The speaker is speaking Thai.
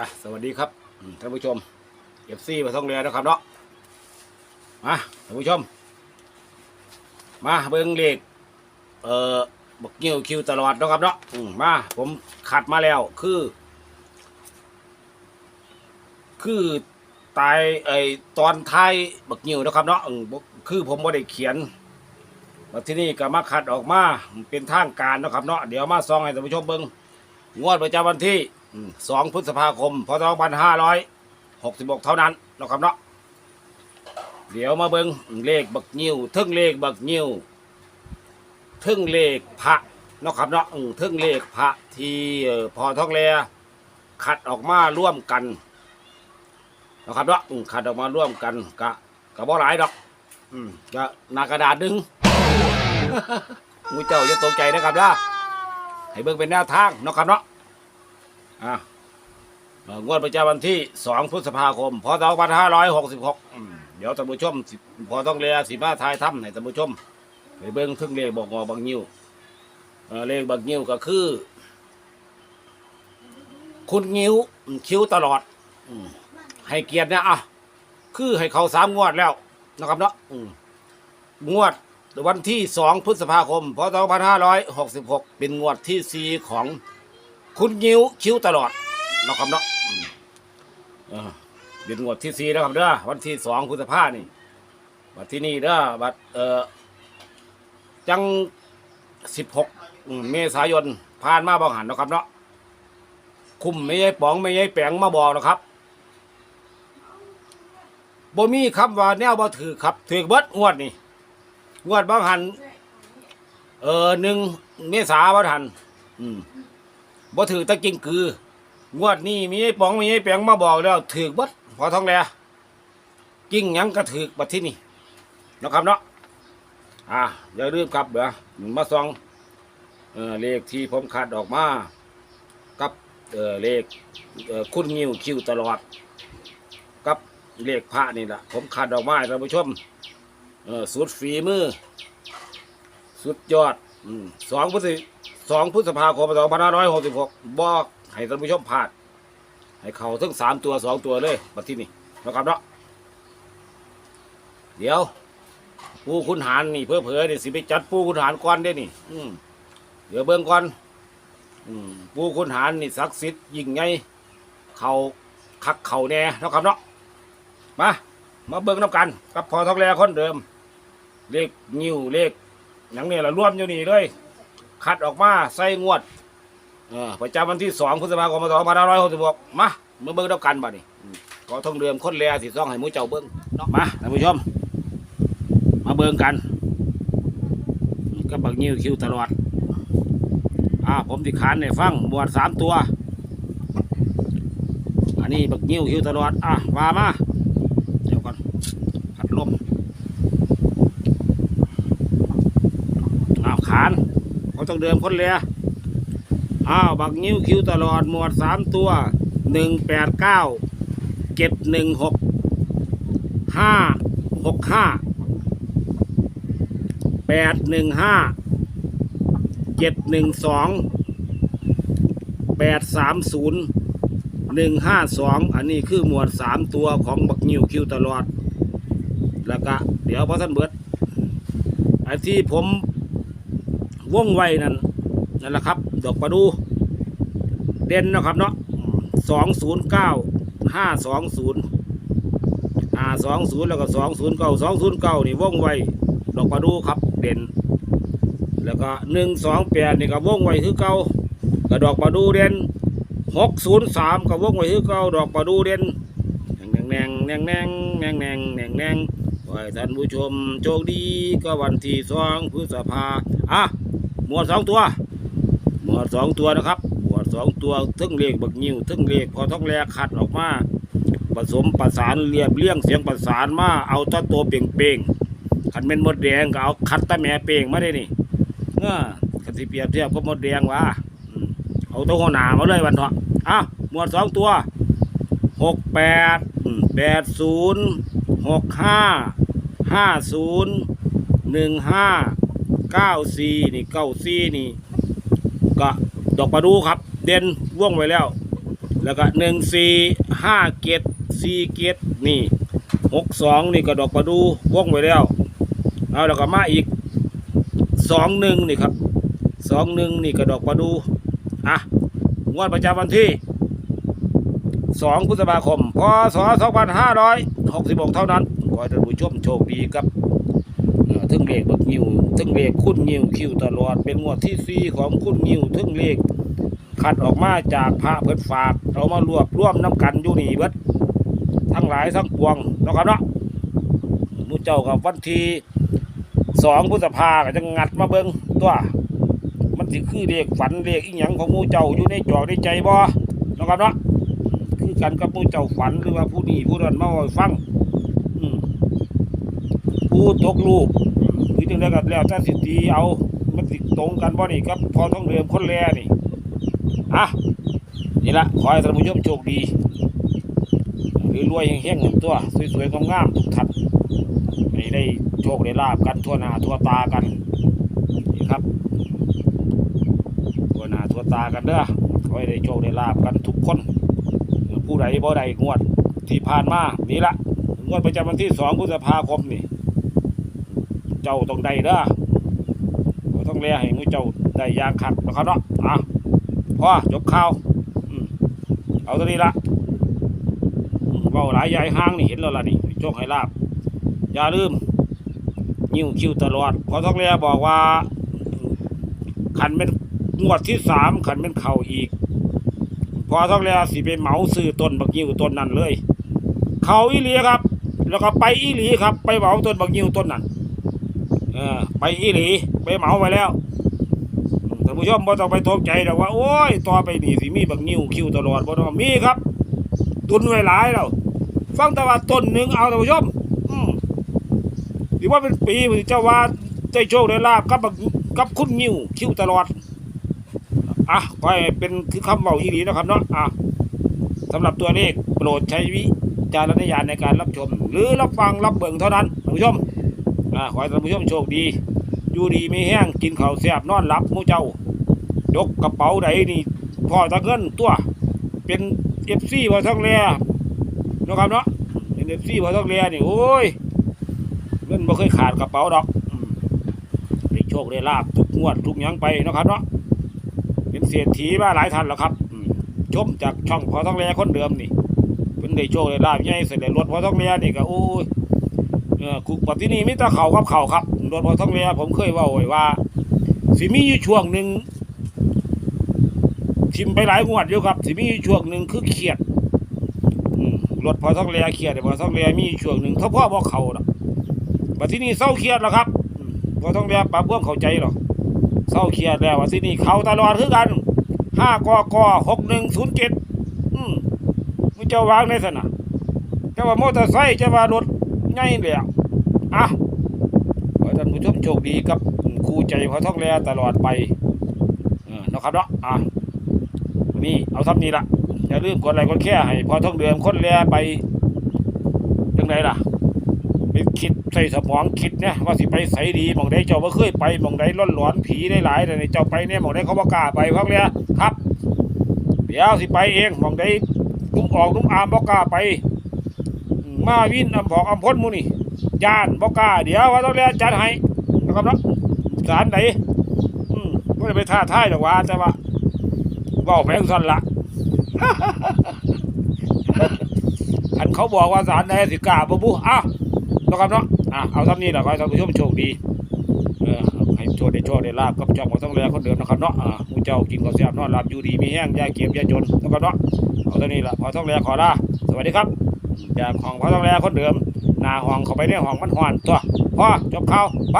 อะสวัสดีครับท่านผู้ชมเอฟซีมาท่องเรือนะครับเนาะมาท่านผู้ชม มาเบิ้งเลขเอ่อบักกิ้วคิวตลอดนะครับเนาะมาผมขัดมาแล้วคือ คือตายไอตอนท้ายบักกิ้วนะครับเนาะคือผมไม่ได้เขียนมาที่นี่ก็มาขัดออกมาเป็นทางการนะครับเนาะเดี๋ยวมาซองให้ท่านผู้ชมเบิ้งงวดประจำวันที่ สองพฤษภาคมพศพันห้าร้อยหกสิบหกเท่านั้นนะครับเนาะเดี๋ยวมาเบิงเลขบักนิ้วทึ่งเลขบักนิ้วทึ่งเลขพระเนาะครับเนาะทึ่งเลขพระที่พอท้องแลขัดออกมาร่วมกันนะครับเนาะขัดออกมาร่วมกันกะกะบ่หลายดอกกะนากระดาษดึงมูเจ้าอย่าตกใจนะครับนะให้เบิ่งเป็นแนวทางเนาะครับเนาะ อะงวดประจำวันที่ 2 พฤษภาคม พศ 2566อืมเดี๋ยวท่านผู้ชมสิพอต้องเรียสิมาทายถ้ำให้ท่านผู้ชมไปเบิ่งทึ่งเลขบอกงอบางนิ้วเอ่อเลขบางนิ้วก็คือ คุณนิ้วอืมคิ้วตลอดอืมให้เกียรติเนี่ยอะ คือให้เขาสามงวดแล้วนะครับเนาะอืมงวดวันที่ 2 พฤษภาคม พศ 2566 เป็นงวดที่สี่ของ คุณยิ้วคิ้วตลอดนะครับเนาะอือนงวดที่สี่แล้วครับเด้อวันที่สองพฤษภานี่บัดที่นี่เด้อบัดเอ่อจังสิบหกเมษายนผ่านมาบางหันนะครับเนาะคุ้มไม่ใช่ป๋องไม่ใช่แปงมาบอกนะครับบ่มีคำว่าแนวบ่ถือครับถือเบิดงวดนี่งวดบางหันเออหนึ่งเมษาบ่ทัน อืม บ่ถือตะกิงคืองวดนี้มีไอ้ป๋องมีไอ้แปงมาบอกแล้วถือบัดพอท้องแล้วกิ้งยังก็ถือบัดที่นี่นะครับเนาะอ่าอย่าลืมครับเดี๋ยวมาส่องเออเลขที่ผมคัดออกมากับเออเลขเออคุณงิ้วคิวตลอด กับเลขพระนี่แหละผมคัดออกมาท่านผู้ชมเออสุดฝีมือ สุดยอดอืมสองพฤศจิ สองพฤษภาคมสองพันห้าร้อยหกสิบหกบอกให้ท่านผู้ชมผ่านให้เขาทั้งสามตัวสองตัวเลยมาที่นี่นะครับเนาะเดี๋ยว ปูคุณหารนี่เพื่อเผยนี่สิไปจัดปูคุณหารก่อนได้นี่ อืมเดี๋ยวเบิ่งก่อนอืมปูคุณหารนี่ศักดิ์สิทธิ์ยิ่งไงเขาคักเขาแน่นะครับเนาะมา มาเบิ่งน้ำกัน กับพอทองแลคนเดิม เลขนิ้วเลขหนังนี่ยเรารวมอยู่นี่เลย คัดออกมาใส่งวดเออประจำวันที่สองพฤษภาคมสองพันห้าร้อยหกสิบหกมาเมื่อเบิ้งเท่ากันบ่นี่ขอทองเรือมคนแลสิซ่องให้มูเจ้าเบิ้งเนาะมาท่านผู้ชม มาเบิ้งกันก็บักนิ้วคิวตลอดอ่าผมติขานในฟังบวชสามตัว อันนี้บักนิ้วคิวตลอดอะมามาเดี๋ยวก่อนพัดลมอ้าวขาน เขาต้องเดิมคนเรืออ้าวบักนิ้วคิวตลอดหมวดสามตัวหนึ่งแปดเก้าเจ็ดหนึ่งหกห้าหกห้าแปดหนึ่งห้าเจ็ดหนึ่งสองแปดสามศูนย์หนึ่งห้าสองอันนี้คือหมวดสามตัวของบักนิวคิวตลอด แล้วก็เดี๋ยวพอท่านเบิดไอ้ที่ผม ว่องไวนั่นนั่นแหละครับ ดอกประดู เด่นนะครับเนาะสองศูนย์เก้าห้าสองศูนย์ห้าสองศูนย์แล้วก็สองศูนย์เก้าสองศูนย์เก้านี่ว่องไวดอกประดูครับ เด่น แล้วก็หนึ่งสองแปดนี่ก็ว่องไวคือเก้ากับดอกประดูเด่นหกศูนย์สามกับว่องไวคือเก่าดอกประดูเด่นแนงแนงแนงแนงแนงแนงแนงขอให้ท่านผู้ชมโชคดีก็วันที่สองพฤษภาอะ หมวดสองตัว หมวดสองตัวนะครับ หมวดสองตัวทึ่งเลขบักนิ้วทึ่งเลขพอท้องแรขัดออกมาผสมประสานเรียบเรียงเสียงประสานมาเอาแตาตัวเป่งเป่งขันเป็นมดแดงก็เอาคัดตะแม่เป่งมาได้นี่เออขันสิเปรียบเทียบก็มดแดงวะเอาตัวหัวหนามาเลยวันเถอะอะหมวดสองตัวหกแปดแปดศูนย์หกห้าห้าศูนย์หนึ่งห้า เก้าซีนี่เก้าซีนี่ก็ดอกประดูครับ เด่นว่องไว้แล้ว แล้วก็หนึ่งสี่ห้าเกตสี่เกตนี่หกสองนี่ก็ดอกประดูว่องไว้แล้วเอาแล้วก็มาอีกสองหนึ่งนี่ครับสองหนึ่งนี่ก็ดอกประดูอะงวดประจำวันที่สองพฤษภาคมพศสองพันห้าร้อยหกสิบหกเท่านั้นขอให้ท่านผู้ชมโชคดีครับ ทึ่งเลขบักนิวทึ่งเลขคุณนิวคิวตลอด เป็นงวดที่สี่ของคุณนิวทึ่งเลขคัดออกมาจากพระเพิ่นฝากเอามารวบรวมน้ำกันอยู่นี่เบิดทั้งหลายทั้งปวงเนาะครับเนาะมูเจ้ากับวันที่สองพฤษภาก็จะงัดมาเบิ่งตัวมันสิคือเลขฝันเลขอีหยังของมูเจ้าอยู่ในจอในใจบ่เนาะครับเนาะคือกันกับมูเจ้าฝันหรือว่าผู้นี้ผู้นั้นมาฟัง ผู้ตกลูกหรือจังไดก็แล้วแต่สิตีเอามันสิตรงกันบ่นี่ครับพอต้องเดิมคนแลนี่อะนี่ละขอให้ท่านผู้ชมโชคดีหรือรวยๆเฮงๆเงินตัว สวยๆงามๆทุกท่านให้ได้โชคได้ลาบกันทั่วหน้าทั่วตากันนี่ครับทั่วหน้าทั่วตากันเด้อขอให้ได้โชคได้ลาบกันทุกคนผู้ใดบ่ใดงวดที่ผ่านมานี่ละงวดประจำวันที่สองพฤษภาคมนี่ เจ้าต้องได้เด้อต้องแลให้หมูเจ้าได้ยางคักนะครับเนาะอะพอจบข่าวเอาตัวนี้ละเว่าหลายใหญ่ห้างนี่เห็นแล้วล่ะนี่โชคให้ลาบ อย่าลืมยิ้วคิวตลอดพอท้องเรียบอกว่า ขันเป็นงวดที่สามขันเป็นเข่าอีก พอท้องเรียสิไปเหมาซื้อต้นบักยิ้วต้นนั้นเลย เข่าอีหลีครับ แล้วก็ไปอีหลีครับ ไปเหมาต้นบักยิ้วต้นนั้น เออไปอีหลีไปเหมาไว้แล้วท่านผู้ชมบ่ต้องไปตกใจหรอกว่า โอ้ยต่อไปนี่สิมีบักนิ้วคิวตลอดบ่ต้องมีครับ ตุนไว้หลายแล้วฟังแต่ว่าต้นหนึ่งเอาท่านผู้ชมหรือว่าเป็นปีมันเจ้าว่าได้โชคได้ลาบกับกับคุณนิ้วคิวตลอดอะก็เป็นคือคำเบาอีหลีนะครับเนาะอะสำหรับตัวเลขโปรดใช้วิจารณญาณในการรับชม หรือรับฟังรับเบิ่งเท่านั้นท่านผู้ชม อะขอให้ท่านผู้ชมโชคดี อยู่ดีไมีแห้งกินข้าวแซ่บนอนหลับมูเจ้ายกกระเป๋าใดนี่พอตะเงินตัว เป็นเอฟซีพอท้องเรียนะครับเนาะเป็นเอฟซีพอท้องเรียนี่โอ้ยเงินบ่เคยขาดกระเป๋าดอกได้โชคได้ลาบทุกงวดทุกยังไปนะครับเนาะเป็นเศรษฐีมาหลายท่านแล้วครับชมจากช่องพอท้องเรียคนเดิมนี่เป็นได้โชคได้ลาบใหญ่เสร็จแล้วรถพอท้องเรียนี่ก็โอ้ย เออคุกปัตตินี่มิตรเข่ากับเข่าครับรถพอท้องเรียผมเคยว่าไว้ว่า สิมีอยู่ช่วงหนึ่งทิมไปหลายงวดอยู่ครับ สิมีอยู่ช่วงหนึ่งคือเครียดรถพอท้องเรียเครียดพอท้องเรียมีช่วงหนึ่งถ้าพ่อบอกเข่าน่ะบัดที่นี่เศร้าเครียดแล้วครับพอท้องเรียปรับเพื่อเข้าใจหรอกเศร้าเครียดแล้วว่าที่นี่เข่าตลอดคือกันห้ากอกอหกหนึ่งศูนย์เจ็ดมมึงจะวางในสนะจะว่ามอเตอร์ไซค์จะว่ารถ ง่ายเลยอะขอให้ท่านผู้ชมโชคดีกับครูใจพอท้องเรียตลอดไปเออนะครับเนาะอะนี่เอาทับนี้ละอย่าลืมกดไลค์กดแค่ให้พอท่องเดือมคนแลไปจังไดล่ะไปคิดใส่สมองคิดเนี่ยว่าสิไปใส่ดีมองใดเจ้าบ่เคยไปมองใดร้อนหลอนผีได้หลายแต่ในเจ้าไปเนี่ยมองใดเขาบ่กาไปพักเรียครับ เดี๋ยวสิไปเองมองใดลุงออกลุงอามบ่กาไป มาวินอำบอกอำพ้นมูนี่ยานบ่กล้าเดี๋ยวว่าต้องเรียจัดให้นะครับเนาะสารไหนอืมก็จะไปท่าท่ายดอกว่าแต่ว่าเว่าแม่งสั่นละอันเขาบอกว่าสารในสิกาบบุอะนะครับเนาะอะเอาทำนี้แหละขอให้ท่านผู้ชมโชคดีเออให้โชคได้โชคได้ลาบกับเจ้าของต้องเรือคนเดิมนะครับเนาะอ่าผู้เจ้ากินข้าวแซ่บนอนหลับอยู่ดีมีแห้งยาเก็บยาจนนะครับเนาะเอาเท่านี้แหละพอต้องเรือขอลาสวัสดีครับ จากห้องพอต้องแรือคนเดิมหน้าห้องเข้าไปในห้องมันห่อนตัวพอจบข่าวไป